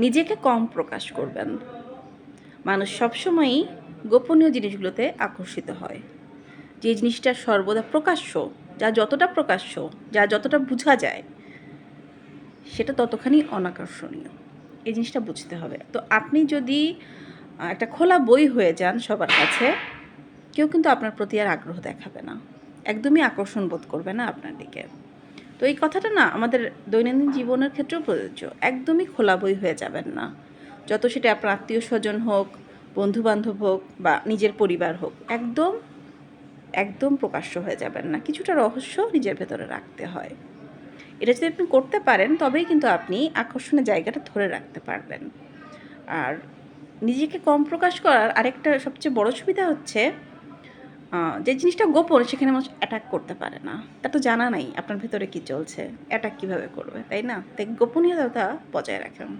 নিজেকে কম প্রকাশ করবেন। মানুষ সবসময়ই গোপনীয় জিনিসগুলোতে আকর্ষিত হয়। যে জিনিসটা সর্বদা প্রকাশ্য, যা যতটা প্রকাশ্য, যা যতটা বোঝা যায়, সেটা ততখানি অনাকর্ষণীয়। এই জিনিসটা বুঝতে হবে। তো আপনি যদি একটা খোলা বই হয়ে যান সবার কাছে, কেউ কিন্তু আপনার প্রতি আর আগ্রহ দেখাবে না। একদমই আকর্ষণ বোধ করবে না আপনার দিকে। তো এই কথাটা না আমাদের দৈনন্দিন জীবনের ক্ষেত্রেও প্রযোজ্য। একদমই খোলা বই হয়ে যাবেন না। যত সেটা আপনার আত্মীয় স্বজন হোক বন্ধু বান্ধব হোক বা নিজের পরিবার হোক, একদম একদম প্রকাশ্য হয়ে যাবেন না। কিছুটা রহস্য নিজের ভেতরে রাখতে হয়। এটা যদি আপনি করতে পারেন, তবেই কিন্তু আপনি আকর্ষণের জায়গাটা ধরে রাখতে পারবেন। আর নিজেকে কম প্রকাশ করার আরেকটা সবচেয়ে বড় সুবিধা হচ্ছে যে জিনিসটা গোপন সেখানে মানুষ অ্যাটাক করতে পারে না। তা তো জানা নাই আপনার ভেতরে কি চলছে অ্যাটাক কীভাবে করবে, তাই না? তাই গোপনীয়তা বজায় রাখেন।